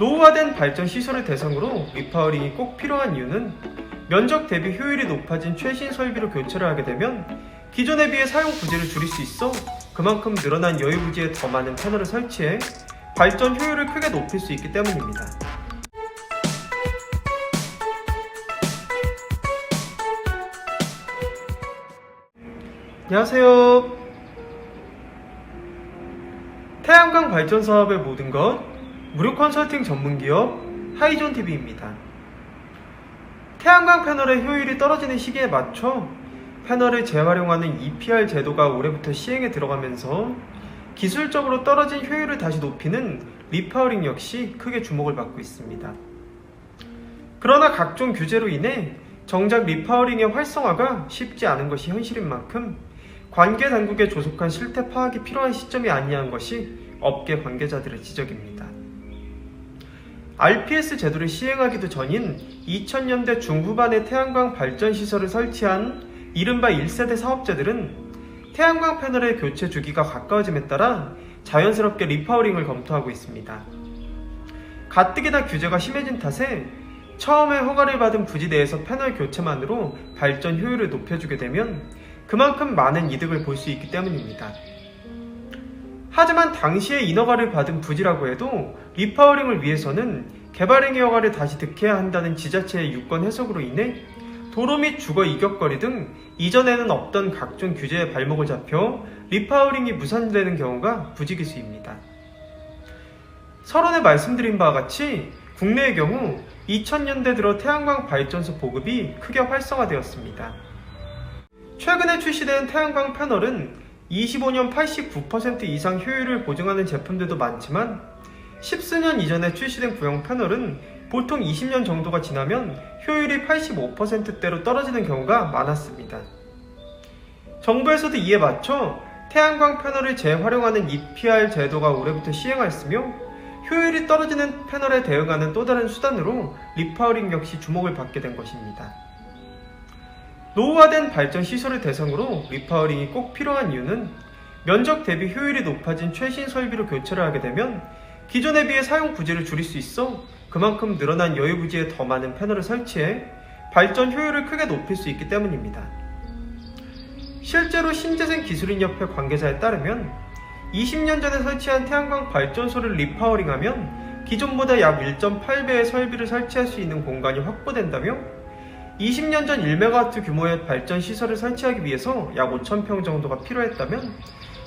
노후화된 발전 시설을 대상으로 리파워링이 꼭 필요한 이유는 면적 대비 효율이 높아진 최신 설비로 교체를 하게 되면 기존에 비해 사용 부지를 줄일 수 있어 그만큼 늘어난 여유 부지에 더 많은 패널을 설치해 발전 효율을 크게 높일 수 있기 때문입니다. 안녕하세요. 태양광 발전 사업의 모든 것 무료 컨설팅 전문 기업 하이존 TV입니다. 태양광 패널의 효율이 떨어지는 시기에 맞춰 패널을 재활용하는 EPR 제도가 올해부터 시행에 들어가면서 기술적으로 떨어진 효율을 다시 높이는 리파워링 역시 크게 주목을 받고 있습니다. 그러나 각종 규제로 인해 정작 리파워링의 활성화가 쉽지 않은 것이 현실인 만큼 관계 당국의 조속한 실태 파악이 필요한 시점이 아니한 것이 업계 관계자들의 지적입니다. RPS 제도를 시행하기도 전인 2000년대 중후반에 태양광 발전 시설을 설치한 이른바 1세대 사업자들은 태양광 패널의 교체 주기가 가까워짐에 따라 자연스럽게 리파워링을 검토하고 있습니다. 가뜩이나 규제가 심해진 탓에 처음에 허가를 받은 부지 내에서 패널 교체만으로 발전 효율을 높여주게 되면 그만큼 많은 이득을 볼 수 있기 때문입니다. 하지만 당시에 인허가를 받은 부지라고 해도 리파워링을 위해서는 개발행위 허가를 다시 득해야 한다는 지자체의 유권 해석으로 인해 도로 및 주거 이격거리 등 이전에는 없던 각종 규제에 발목을 잡혀 리파워링이 무산되는 경우가 부지기수입니다. 서론에 말씀드린 바와 같이 국내의 경우 2000년대 들어 태양광 발전소 보급이 크게 활성화되었습니다. 최근에 출시된 태양광 패널은 25년 89% 이상 효율을 보증하는 제품들도 많지만 10수년 이전에 출시된 구형 패널은 보통 20년 정도가 지나면 효율이 85%대로 떨어지는 경우가 많았습니다. 정부에서도 이에 맞춰 태양광 패널을 재활용하는 EPR 제도가 올해부터 시행하였으며 효율이 떨어지는 패널에 대응하는 또 다른 수단으로 리파워링 역시 주목을 받게 된 것입니다. 노후화된 발전 시설을 대상으로 리파워링이 꼭 필요한 이유는 면적 대비 효율이 높아진 최신 설비로 교체를 하게 되면 기존에 비해 사용 부지를 줄일 수 있어 그만큼 늘어난 여유 부지에 더 많은 패널을 설치해 발전 효율을 크게 높일 수 있기 때문입니다. 실제로 신재생 기술인협회 관계자에 따르면 20년 전에 설치한 태양광 발전소를 리파워링하면 기존보다 약 1.8배의 설비를 설치할 수 있는 공간이 확보된다며 20년 전 1메가와트 규모의 발전 시설을 설치하기 위해서 약 5,000평 정도가 필요했다면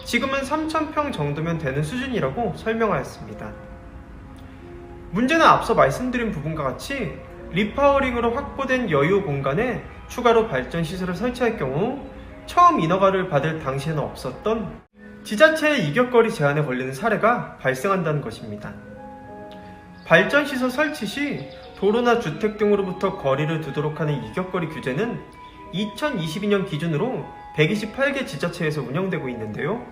지금은 3,000평 정도면 되는 수준이라고 설명하였습니다. 문제는 앞서 말씀드린 부분과 같이 리파워링으로 확보된 여유 공간에 추가로 발전 시설을 설치할 경우 처음 인허가를 받을 당시에는 없었던 지자체의 이격거리 제한에 걸리는 사례가 발생한다는 것입니다. 발전 시설 설치 시 도로나 주택 등으로부터 거리를 두도록 하는 이격거리 규제는 2022년 기준으로 128개 지자체에서 운영되고 있는데요.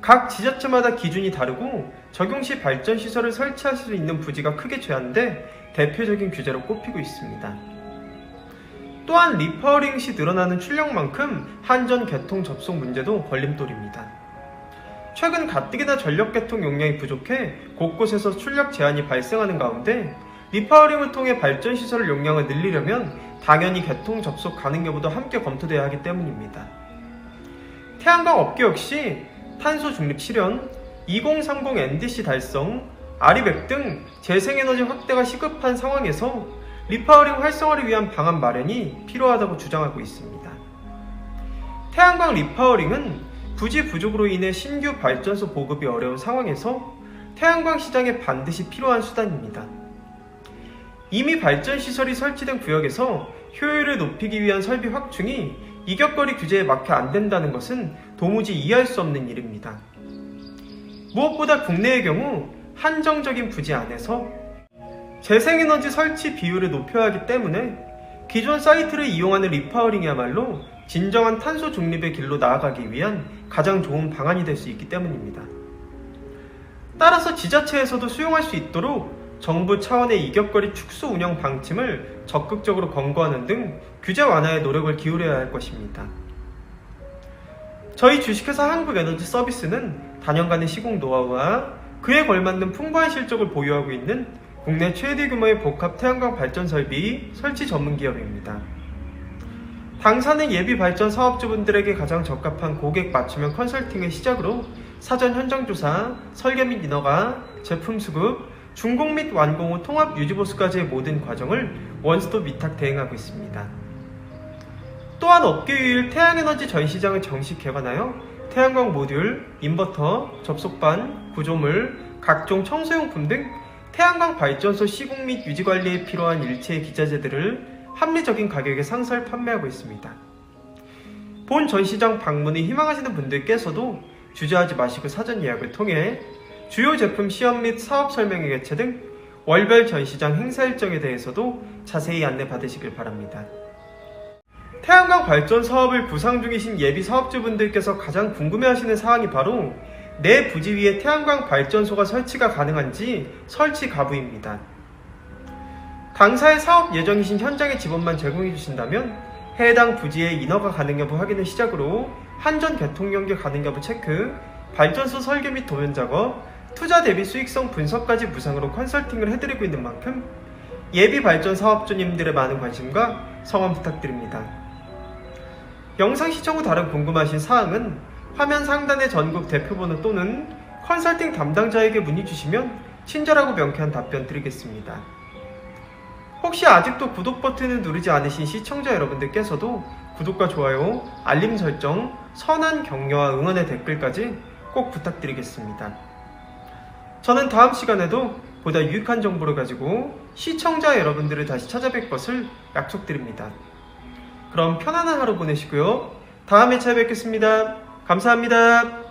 각 지자체마다 기준이 다르고 적용 시 발전 시설을 설치할 수 있는 부지가 크게 제한돼 대표적인 규제로 꼽히고 있습니다. 또한 리파워링 시 늘어나는 출력만큼 한전 개통 접속 문제도 걸림돌입니다. 최근 가뜩이나 전력 개통 용량이 부족해 곳곳에서 출력 제한이 발생하는 가운데 리파워링을 통해 발전 시설 용량을 늘리려면 당연히 개통 접속 가능 여부도 함께 검토돼야 하기 때문입니다. 태양광 업계 역시 탄소 중립 실현, 2030 NDC 달성, 아리백 등 재생에너지 확대가 시급한 상황에서 리파워링 활성화를 위한 방안 마련이 필요하다고 주장하고 있습니다. 태양광 리파워링은 부지 부족으로 인해 신규 발전소 보급이 어려운 상황에서 태양광 시장에 반드시 필요한 수단입니다. 이미 발전 시설이 설치된 구역에서 효율을 높이기 위한 설비 확충이 이격거리 규제에 맞게 안 된다는 것은 도무지 이해할 수 없는 일입니다. 무엇보다 국내의 경우 한정적인 부지 안에서 재생에너지 설치 비율을 높여야 하기 때문에 기존 사이트를 이용하는 리파워링이야말로 진정한 탄소 중립의 길로 나아가기 위한 가장 좋은 방안이 될 수 있기 때문입니다. 따라서 지자체에서도 수용할 수 있도록 정부 차원의 이격거리 축소 운영 방침을 적극적으로 권고하는 등 규제 완화에 노력을 기울여야 할 것입니다. 저희 주식회사 한국에너지 서비스는 단연간의 시공 노하우와 그에 걸맞는 풍부한 실적을 보유하고 있는 국내 최대 규모의 복합 태양광 발전 설비 설치 전문 기업입니다. 당사는 예비 발전 사업주분들에게 가장 적합한 고객 맞춤형 컨설팅을 시작으로 사전 현장 조사, 설계 및 인허가, 제품 수급, 준공 및 완공 후 통합 유지 보수까지의 모든 과정을 원스톱 위탁 대행하고 있습니다. 또한 업계 유일 태양에너지 전시장을 정식 개관하여 태양광 모듈, 인버터, 접속반, 구조물, 각종 청소용품 등 태양광 발전소 시공 및 유지 관리에 필요한 일체의 기자재들을 합리적인 가격에 상설 판매하고 있습니다. 본 전시장 방문을 희망하시는 분들께서도 주저하지 마시고 사전 예약을 통해 주요 제품 시험 및 사업 설명회 개최 등 월별 전시장 행사 일정에 대해서도 자세히 안내 받으시길 바랍니다. 태양광 발전 사업을 구상 중이신 예비 사업주분들께서 가장 궁금해하시는 사항이 바로 내 부지 위에 태양광 발전소가 설치가 가능한지 설치 가부입니다. 당사의 사업 예정이신 현장의 지원만 제공해 주신다면 해당 부지의 인허가 가능 여부 확인을 시작으로 한전 개통 연계 가능 여부 체크, 발전소 설계 및 도면 작업, 투자 대비 수익성 분석까지 무상으로 컨설팅을 해드리고 있는 만큼 예비 발전 사업주님들의 많은 관심과 성원 부탁드립니다. 영상 시청 후 다른 궁금하신 사항은 화면 상단의 전국 대표번호 또는 컨설팅 담당자에게 문의 주시면 친절하고 명쾌한 답변 드리겠습니다. 혹시 아직도 구독 버튼을 누르지 않으신 시청자 여러분들께서도 구독과 좋아요, 알림 설정, 선한 격려와 응원의 댓글까지 꼭 부탁드리겠습니다. 저는 다음 시간에도 보다 유익한 정보를 가지고 시청자 여러분들을 다시 찾아뵐 것을 약속드립니다. 그럼 편안한 하루 보내시고요. 다음에 찾아뵙겠습니다. 감사합니다.